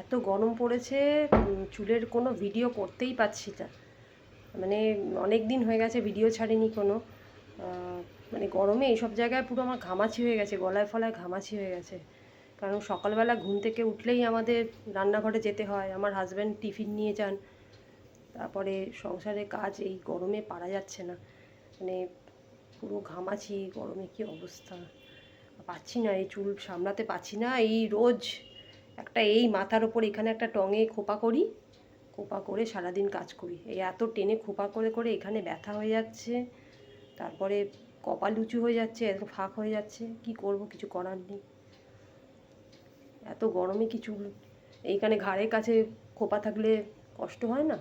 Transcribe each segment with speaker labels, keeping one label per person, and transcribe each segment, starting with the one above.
Speaker 1: এত গরম পড়েছে চুলের কোনো ভিডিও করতেই পারছি না। মানে অনেক দিন হয়ে গেছে ভিডিও ছাড়িনি কোনো। মানে গরমে এইসব জায়গায় পুরো আমার ঘামাচি হয়ে গেছে, গলায় ফলায় ঘামাচি হয়ে গেছে। কারণ সকালবেলা ঘুম থেকে উঠলেই আমাদের রান্নাঘরে যেতে হয়, আমার হাজব্যান্ড টিফিন নিয়ে যান। তারপরে সংসারে কাজ এই গরমে পারা যাচ্ছে না। মানে পুরো ঘামাচি, গরমে কি অবস্থা? পাচ্ছি না, এই চুল সামলাতে পারছি না, এই রোজ একটা এই মাথার ওপর এখানে একটা টঙে খোপা করি, খোপা করে সারাদিন কাজ করি। এই এত টেনে খোপা করে করে এখানে ব্যথা হয়ে যাচ্ছে, তারপরে কপাল উঁচু হয়ে যাচ্ছে, এত ফাঁক হয়ে যাচ্ছে, কি করব কিছু করার নেই। এত গরমে কি চুল, এইখানে ঘাড়ের কাছে খোপা থাকলে কষ্ট হয় না?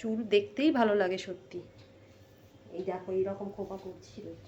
Speaker 1: চুল দেখতেই ভালো লাগে সত্যি। এই দেখো, এইরকম খোপা করছি রোজ।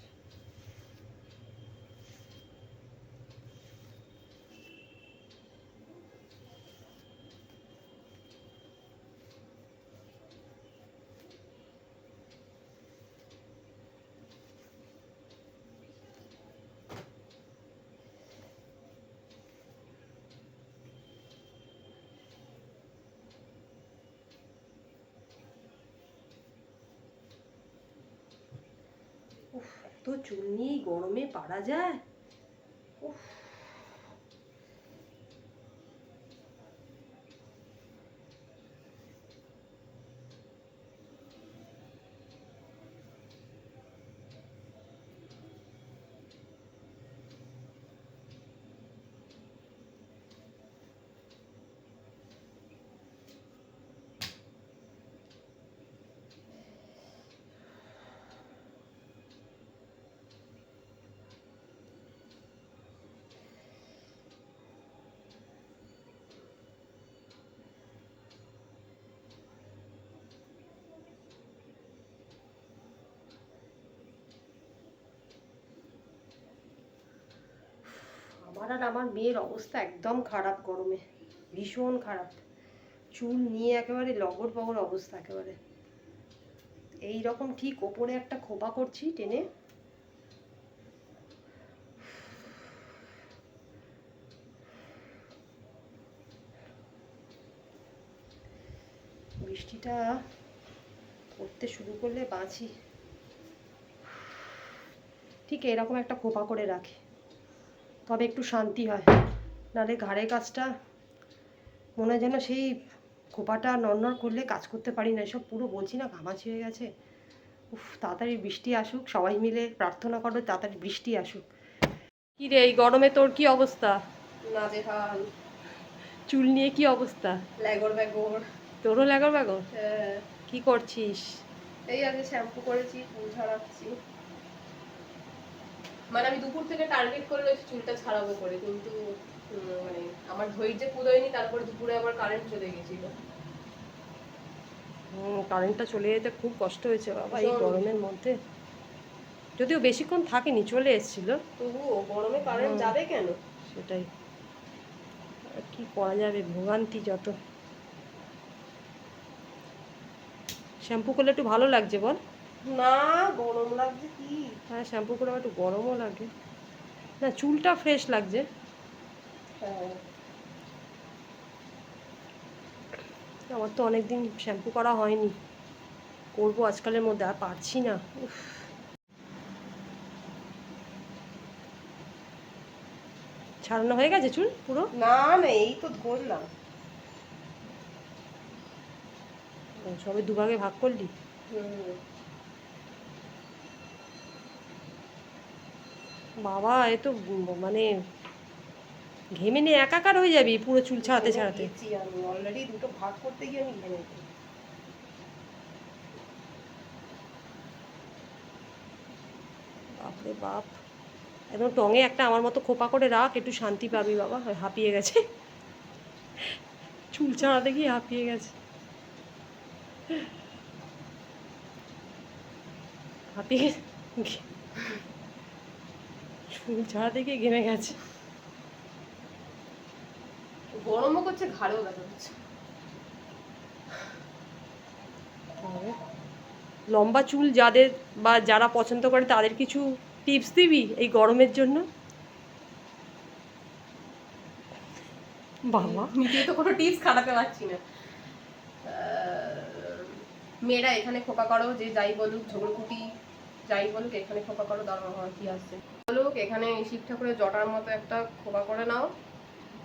Speaker 1: চুল নিয়ে গরমে পারা যায়? আমার আর আমার মেয়ের অবস্থা একদম খারাপ গরমে, ভীষণ খারাপ। চুল নিয়ে একেবারে লগর পগর অবস্থা একেবারে। এই রকম ঠিক ওপরে একটা খোপা করছি টেনে। বৃষ্টিটা পড়তে শুরু করলে বাঁচি। ঠিক এরকম একটা খোপা করে রাখি। তবে একটু শান্তি হয়। নাহলে ঘাড়ের কাজটা মনে হয় যেন সেই খোপাটা নড়নড় করলে কাজ করতে পারি না। সব পুরো বলছি না ঘামাচি হয়ে গেছে। উফ তাড়াতাড়ি বৃষ্টি আসুক সবাই মিলে প্রার্থনা করো তাড়াতাড়ি বৃষ্টি আসুক। কি রে এই গরমে তোর কি অবস্থা?
Speaker 2: না দেখাল
Speaker 1: চুল নিয়ে কি অবস্থা?
Speaker 2: ল্যাগর ব্যাগর।
Speaker 1: তোরও লাগর বাগর
Speaker 2: হ্যাঁ,
Speaker 1: কি করছিস?
Speaker 2: এই আগে শ্যাম্পু করেছি চুল মানে আমি দুপুর থেকে টার্গেট করে রয়েছি চুলটা ছাড়াবো করে কিন্তু মানে আমার ধৈর্য পুরোয়নি তারপর দুপুরে আবার কারেন্ট চলে গেছিল।
Speaker 1: কারেন্টটা চলে যেতে খুব কষ্ট হয়েছে বাবা এই গরমের মধ্যে। যদিও বেশিক্ষণ থাকেনি চলে এসেছিল।
Speaker 2: তবুও গরমে কারেন্ট যাবে কেন?
Speaker 1: সেটাই। কি করা যাবে ভোগান্তি যত। শ্যাম্পু করলে একটু ভালো লাগছে বল।
Speaker 2: না গরম লাগছে কি?
Speaker 1: হ্যাঁ শ্যাম্পু করে একটু গরমও লাগে। না চুলটা ফ্রেশ লাগছে।
Speaker 2: হ্যাঁ।
Speaker 1: আমার তো অনেক দিন শ্যাম্পু করা হয়নি। করব আজকালের মধ্যে আর পারছি না। উফ। ছাড়ানো হয়ে গেছে চুল পুরো?
Speaker 2: না না এই তো ধরলাম।
Speaker 1: সবে দুভাগে ভাগ করলি?
Speaker 2: হুম।
Speaker 1: বাবা এ তো মানে ঘেমে নিয়ে একাকার হয়ে যাবি পুরো চুল ছাড়াতে ছাড়াতে।
Speaker 2: অলরেডি দুটো ভাগ করতে গিয়ে আমি ঘেমেছি
Speaker 1: বাপরে বাপ। একদম টঙে একটা আমার মতো খোপা করে রাখ একটু শান্তি পাবি বাবা হাঁপিয়ে গেছে। চুল ছাড়াতে গিয়ে হাঁপিয়ে গেছে। হাঁপিয়ে চুল ছাড়াতে ঘেমে গেছে।
Speaker 2: গরমও করছে ঘাড়েও ব্যথা হচ্ছে
Speaker 1: লম্বা চুল যাদের বা যারা পছন্দ করে তাদের কিছু টিপস দিবি এই গরমের জন্য? বাবা।
Speaker 2: নিজে তো কোনো টিপস খাটাতে পারছি না। মেয়েরা এখানে খোপা করো যে যাই বলুক ঝগড়কুটি যাই বলুক এখানে খোপা করো হয় কি আসছে? বলুক এখানে শিব ঠাকুরের জটার মতো একটা খোপা করে নাও।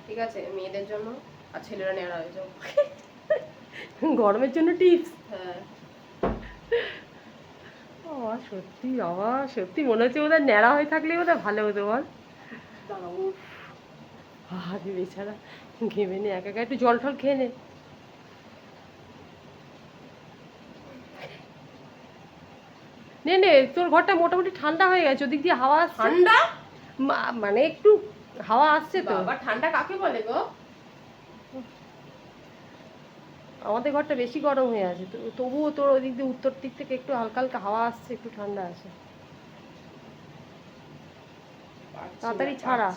Speaker 2: ঠিক আছে? মেয়েদের জন্য। আর ছেলেরা নেড়া হয়ে যাও।
Speaker 1: গরমের জন্য টিপস?
Speaker 2: হ্যাঁ।
Speaker 1: বাবা সত্যি বাবা সত্যি মনে হচ্ছে ওদের ন্যাড়া হয়ে থাকলে ওদের ভালো হতো বল। বেচারা ঘেমে নে একা একা একটু জল টল খেয়ে নে। নে নে তোর ঘরটা মোটামুটি ঠান্ডা হয়ে গেছে ওদিক দিয়ে হাওয়া
Speaker 2: ঠান্ডা?
Speaker 1: মানে একটু হাওয়া আসছে তো।
Speaker 2: বাবা ঠান্ডা কাকে বলে গো?
Speaker 1: আমাদের ঘরটা বেশি গরম হয়ে আছে তবুও তোর ওদিক দিয়ে উত্তর দিক থেকে একটু হালকা হালকা হাওয়া আসছে একটু ঠান্ডা আছে। তাড়াতাড়ি ছাড়া।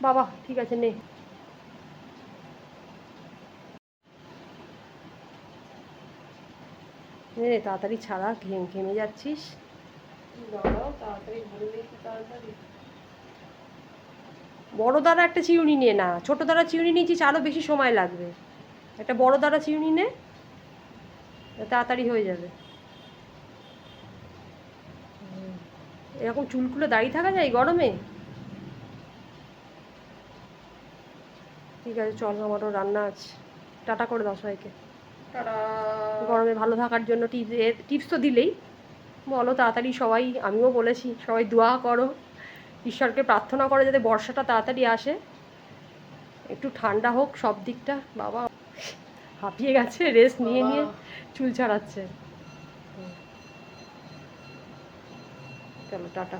Speaker 1: বাবা ঠিক আছে নে। নে, তাড়াতাড়ি ছাড়া ঘেম ঘেমে যাচ্ছিস। বড় দ্বারা একটা চিউনি নে না। ছোট দ্বারা চিউনি নিয়েছিস আরও বেশি সময় লাগবে। একটা বড় দ্বারা চিউনি নে তাড়াতাড়ি হয়ে যাবে। এরকম চুলকুলো দাঁড়িয়ে থাকা যায় গরমে? ঠিক আছে চল আমারও রান্না আছে। টাটা করে দাও সবাইকে। গরমে ভালো থাকার জন্য টিপস টিপস তো দিলেই। বলো তাড়াতাড়ি সবাই আমিও বলেছি সবাই দোয়া করো। ঈশ্বরকে প্রার্থনা করো যাতে বর্ষাটা তাড়াতাড়ি আসে। একটু ঠান্ডা হোক সব দিকটা। বাবা হাঁপিয়ে গেছে রেস্ট নিয়ে নিয়ে চুল ছাড়াচ্ছে। চলো টাটা।